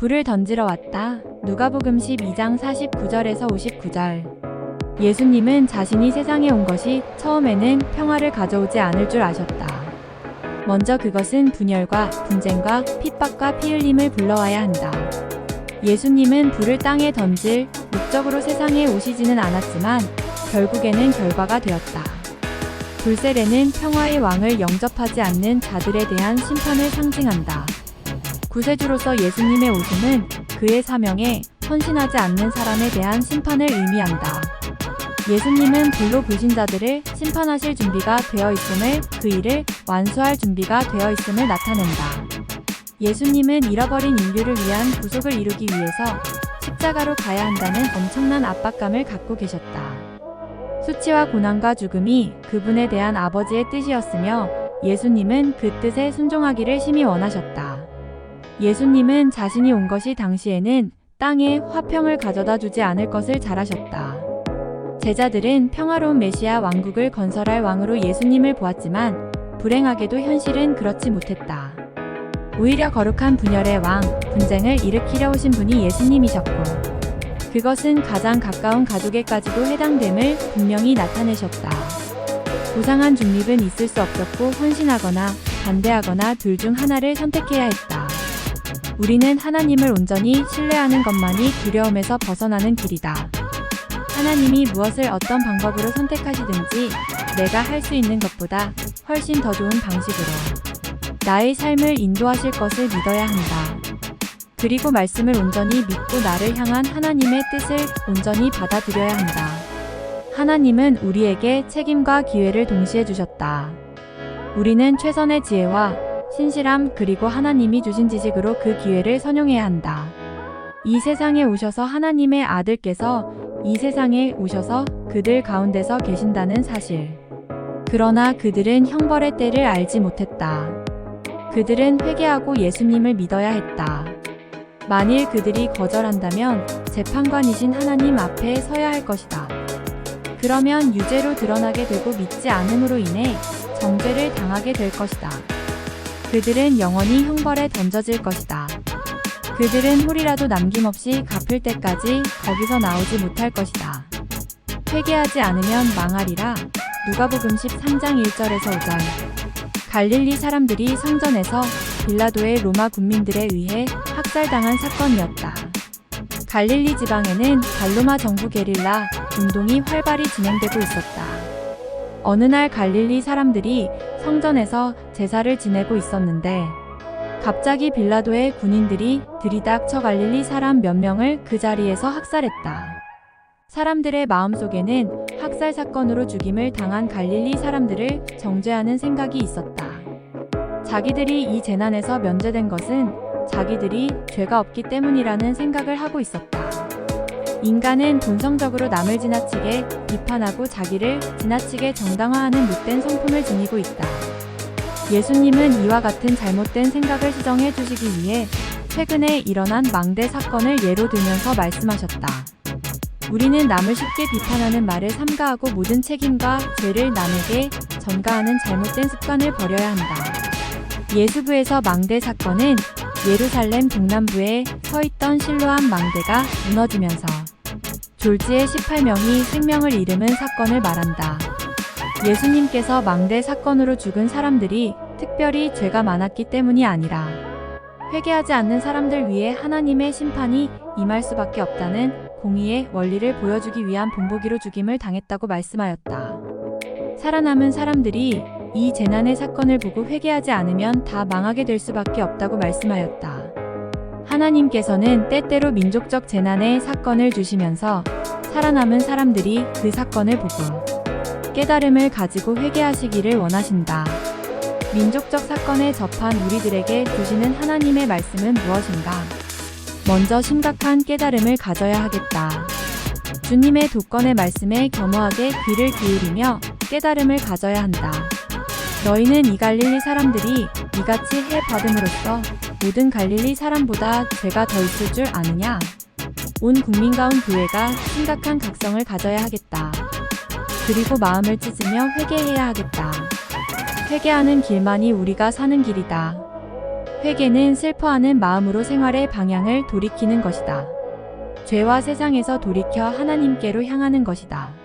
불을 던지러 왔다. 누가복음 12장 49절에서 59절. 예수님은 자신이 세상에 온 것이 처음에는 평화를 가져오지 않을 줄 아셨다. 먼저 그것은 분열과 분쟁과 핍박과 피 흘림을 불러와야 한다. 예수님은 불을 땅에 던질 목적으로 세상에 오시지는 않았지만 결국에는 결과가 되었다. 불세례는 평화의 왕을 영접하지 않는 자들에 대한 심판을 상징한다. 구세주로서 예수님의 오심은 그의 사명에 헌신하지 않는 사람에 대한 심판을 의미한다. 예수님은 불로 불신자들을 심판하실 준비가 되어 있음을 그 일을 완수할 준비가 되어 있음을 나타낸다. 예수님은 잃어버린 인류를 위한 구속을 이루기 위해서 십자가로 가야 한다는 엄청난 압박감을 갖고 계셨다. 수치와 고난과 죽음이 그분에 대한 아버지의 뜻이었으며 예수님은 그 뜻에 순종하기를 심히 원하셨다. 예수님은 자신이 온 것이 당시에는 땅에 화평을 가져다 주지 않을 것을 잘 아셨다. 제자들은 평화로운 메시아 왕국을 건설할 왕으로 예수님을 보았지만 불행하게도 현실은 그렇지 못했다. 오히려 거룩한 분열의 왕, 분쟁을 일으키려 오신 분이 예수님이셨고, 그것은 가장 가까운 가족에까지도 해당됨을 분명히 나타내셨다. 부상한 중립은 있을 수 없었고 헌신하거나 반대하거나 둘 중 하나를 선택해야 했다. 우리는 하나님을 온전히 신뢰하는 것만이 두려움에서 벗어나는 길이다. 하나님이 무엇을 어떤 방법으로 선택하시든지 내가 할 수 있는 것보다 훨씬 더 좋은 방식으로 나의 삶을 인도하실 것을 믿어야 한다. 그리고 말씀을 온전히 믿고 나를 향한 하나님의 뜻을 온전히 받아들여야 한다. 하나님은 우리에게 책임과 기회를 동시에 주셨다. 우리는 최선의 지혜와 신실함 그리고 하나님이 주신 지식으로 그 기회를 선용해야 한다. 이 세상에 오셔서 하나님의 아들께서 이 세상에 오셔서 그들 가운데서 계신다는 사실. 그러나 그들은 형벌의 때를 알지 못했다. 그들은 회개하고 예수님을 믿어야 했다. 만일 그들이 거절한다면 재판관이신 하나님 앞에 서야 할 것이다. 그러면 유죄로 드러나게 되고 믿지 않음으로 인해 정죄를 당하게 될 것이다. 그들은 영원히 형벌에 던져질 것이다. 그들은 홀이라도 남김없이 갚을 때까지 거기서 나오지 못할 것이다. 회개하지 않으면 망하리라. 누가복음 13장 1절에서 5절. 갈릴리 사람들이 성전에서 빌라도의 로마 군민들에 의해 학살당한 사건이었다. 갈릴리 지방에는 발로마 정부 게릴라 운동이 활발히 진행되고 있었다. 어느 날 갈릴리 사람들이 성전에서 제사를 지내고 있었는데 갑자기 빌라도의 군인들이 들이닥쳐 갈릴리 사람 몇 명을 그 자리에서 학살했다. 사람들의 마음속에는 학살 사건으로 죽임을 당한 갈릴리 사람들을 정죄하는 생각이 있었다. 자기들이 이 재난에서 면제된 것은 자기들이 죄가 없기 때문이라는 생각을 하고 있었다. 인간은 본성적으로 남을 지나치게 비판하고 자기를 지나치게 정당화하는 못된 성품을 지니고 있다. 예수님은 이와 같은 잘못된 생각을 수정해 주시기 위해 최근에 일어난 망대 사건을 예로 들면서 말씀하셨다. 우리는 남을 쉽게 비판하는 말을 삼가하고 모든 책임과 죄를 남에게 전가하는 잘못된 습관을 버려야 한다. 예수부에서 망대 사건은 예루살렘 동남부에 서 있던 실로암 망대가 무너지면서 졸지의 18명이 생명을 잃음은 사건을 말한다. 예수님께서 망대 사건으로 죽은 사람들이 특별히 죄가 많았기 때문이 아니라 회개하지 않는 사람들 위해 하나님의 심판이 임할 수밖에 없다는 공의의 원리를 보여주기 위한 본보기로 죽임을 당했다고 말씀하였다. 살아남은 사람들이 이 재난의 사건을 보고 회개하지 않으면 다 망하게 될 수밖에 없다고 말씀하였다. 하나님께서는 때때로 민족적 재난의 사건을 주시면서 살아남은 사람들이 그 사건을 보고 깨달음을 가지고 회개하시기를 원하신다. 민족적 사건에 접한 우리들에게 주시는 하나님의 말씀은 무엇인가? 먼저 심각한 깨달음을 가져야 하겠다. 주님의 도권의 말씀에 겸허하게 귀를 기울이며 깨달음을 가져야 한다. 너희는 이 갈릴리 사람들이 이같이 해 받음으로써 모든 갈릴리 사람보다 죄가 더 있을 줄 아느냐? 온 국민 가운 교회가 심각한 각성을 가져야 하겠다. 그리고 마음을 찢으며 회개해야 하겠다. 회개하는 길만이 우리가 사는 길이다. 회개는 슬퍼하는 마음으로 생활의 방향을 돌이키는 것이다. 죄와 세상에서 돌이켜 하나님께로 향하는 것이다.